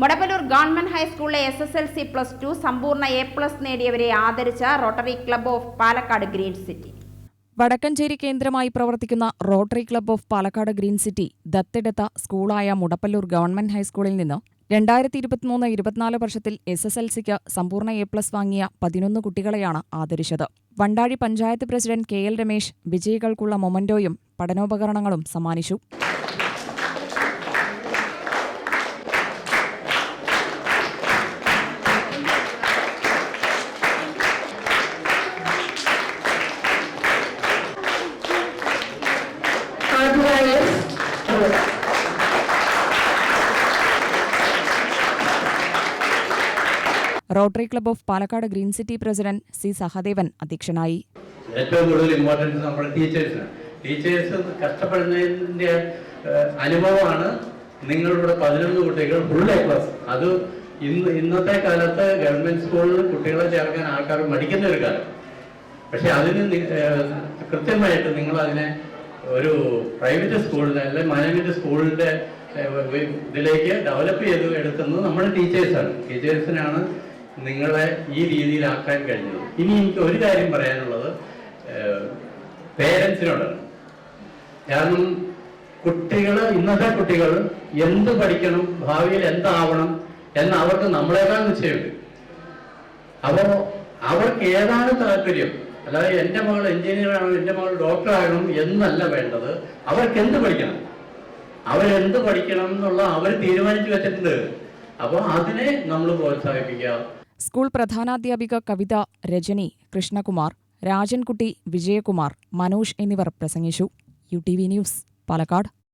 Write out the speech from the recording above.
Mudappallur government ഹൈസ്കൂളിലെ S S L C plus two സമ്പൂർണ A plus നേടിയവരെ ആദരിച്ച Rotary club of Palakkad green city Vadakkanchery കേന്ദ്രമായി പ്രവർത്തിക്കുന്ന Rotary club of Palakkad green city ദത്തെടുത്ത സ്കൂളായ Mudappallur government ഹൈസ്കൂളിൽ നിന്ന് രണ്ടായിരത്തി ഇരുപത്തിമൂന്ന് ഇരുപത്തിനാല് വർഷത്തിൽ എസ് എസ് എൽ സിക്ക് സമ്പൂർണ എ പ്ലസ് വാങ്ങിയ പതിനൊന്ന് കുട്ടികളെയാണ് ആദരിച്ചത്. Vandazhi panchayat president K L Ramesh വിജയികൾക്കുള്ള മൊമന്റോയും പഠനോപകരണങ്ങളും സമ്മാനിച്ചു. Rotary club of Palakkad green city president C Sahadevan അധ്യക്ഷനായി. ഏറ്റവും കൂടുതൽ ഇമ്പോർട്ടൻസ് നമ്മുടെ ടീച്ചേഴ്സിനാണ് ടീച്ചേഴ്സ് കഷ്ടപ്പെടുന്നതിന്റെ അനുഭവമാണ് നിങ്ങളുടെ പതിനൊന്ന് കുട്ടികൾ ഫുൾ എ പ്ലസ് അത് ഇന്ന് ഇന്നത്തെ കാലത്ത് ഗവൺമെന്റ് സ്കൂളിൽ കുട്ടികളെ ചേർക്കാൻ ആൾക്കാർ മടിക്കുന്ന ഒരു കാലം. പക്ഷെ അതിന് കൃത്യമായിട്ട് നിങ്ങൾ അതിനെ ഒരു പ്രൈവറ്റ് സ്കൂളിലെ അല്ലെങ്കിൽ മാനേജ്മെന്റ് സ്കൂളിന്റെ ഇതിലേക്ക് ഡെവലപ്പ് ചെയ്ത് എടുക്കുന്നത് നമ്മുടെ ടീച്ചേഴ്സാണ് ടീച്ചേഴ്സിനാണ് നിങ്ങളെ ഈ രീതിയിലാക്കാൻ കഴിഞ്ഞത്. ഇനി എനിക്ക് ഒരു കാര്യം പറയാനുള്ളത് പേരൻസിനോടാണ് കാരണം കുട്ടികൾ ഇന്നത്തെ കുട്ടികൾ എന്ത് പഠിക്കണം ഭാവിയിൽ എന്താവണം എന്ന് അവർക്ക് നമ്മളേക്കാൾ നിശ്ചയമുണ്ട്. അപ്പോൾ അവർക്ക് ഏതാണ് താല്പര്യം? അതായത് എന്റെ മകൾ എഞ്ചിനീയർ ആകണം എന്റെ മകൾ ഡോക്ടർ ആകണം എന്നല്ല വേണ്ടത്. അവർക്ക് എന്ത് പഠിക്കണം? അവരെന്ത് പഠിക്കണം എന്നുള്ള അവർ തീരുമാനിച്ചു വെച്ചിട്ടുണ്ട്. അപ്പോൾ അതിനെ നമ്മൾ പ്രോത്സാഹിപ്പിക്കുക. സ്കൂൾ പ്രധാനാധ്യാപിക കവിത രജനി കൃഷ്ണകുമാർ രാജൻകുട്ടി വിജയകുമാർ മനോജ് എന്നിവർ പ്രസംഗിച്ചു. U T V news Palakkad.